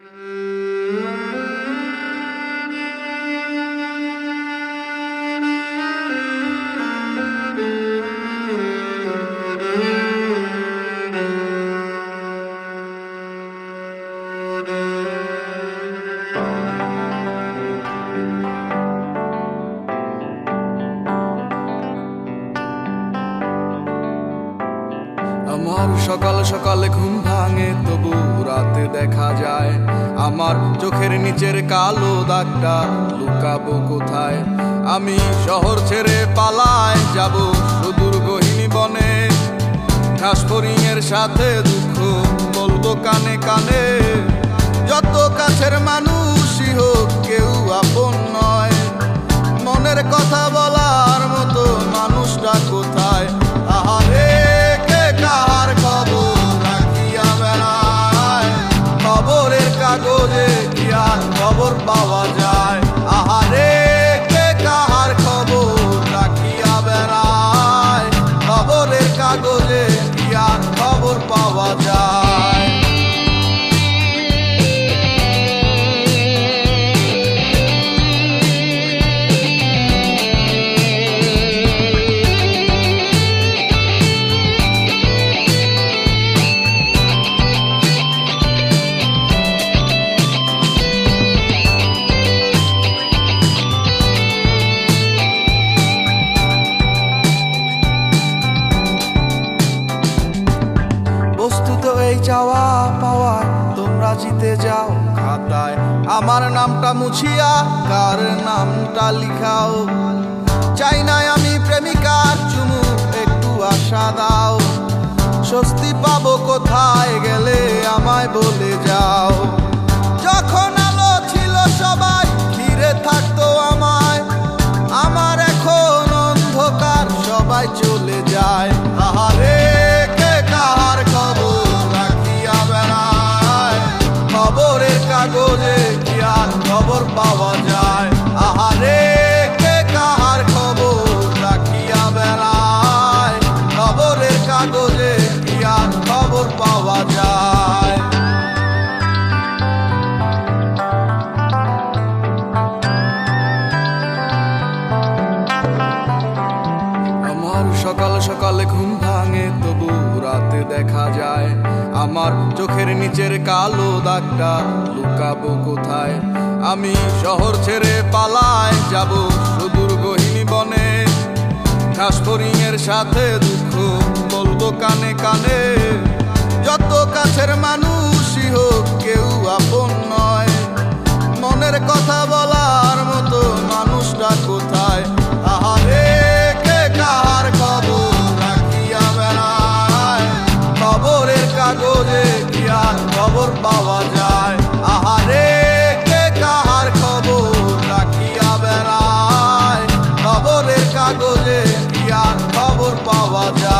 Mm-hmm. আমার সকাল সকালে ঘুম ভাঙে, তবু রাতে দেখা যায়। আমার চোখের নিচের কালো দাগটা লুকাবো কোথায়? আমি শহর ছেড়ে পালায় যাব সুদূর গহিনী বনে। ঘাসফড়িং সাথে দুঃখ বলব কানে কানে। যত কাছের মানুষই হোক, কেউ আপন নয়। মনের কথা বলার জিতে যাও খাতায়। আমার নামটা মুছিয়া, কার নামটা লিখাও? চাই নাই আমি প্রেমিকার চুমু একটু আশা দাও। স্বস্তি পাবো কোথায় গেলে আমায় বলে খবর আমার সকাল সকালে ঘুম ভাঙে, তবু রাতে দেখা যায়। আমার চোখের নিচের কালো দাগটা লুকাবো কোথায়? আমি শহর ছেড়ে পালায় যাব সুদূর গহিনী বনে। ঘাসফড়িং এর সাথে দুঃখ বলব কানে কানে। পাওয়া যায়। আহারে কে কাহার বেড়ায়? খবর পাওয়া যায়?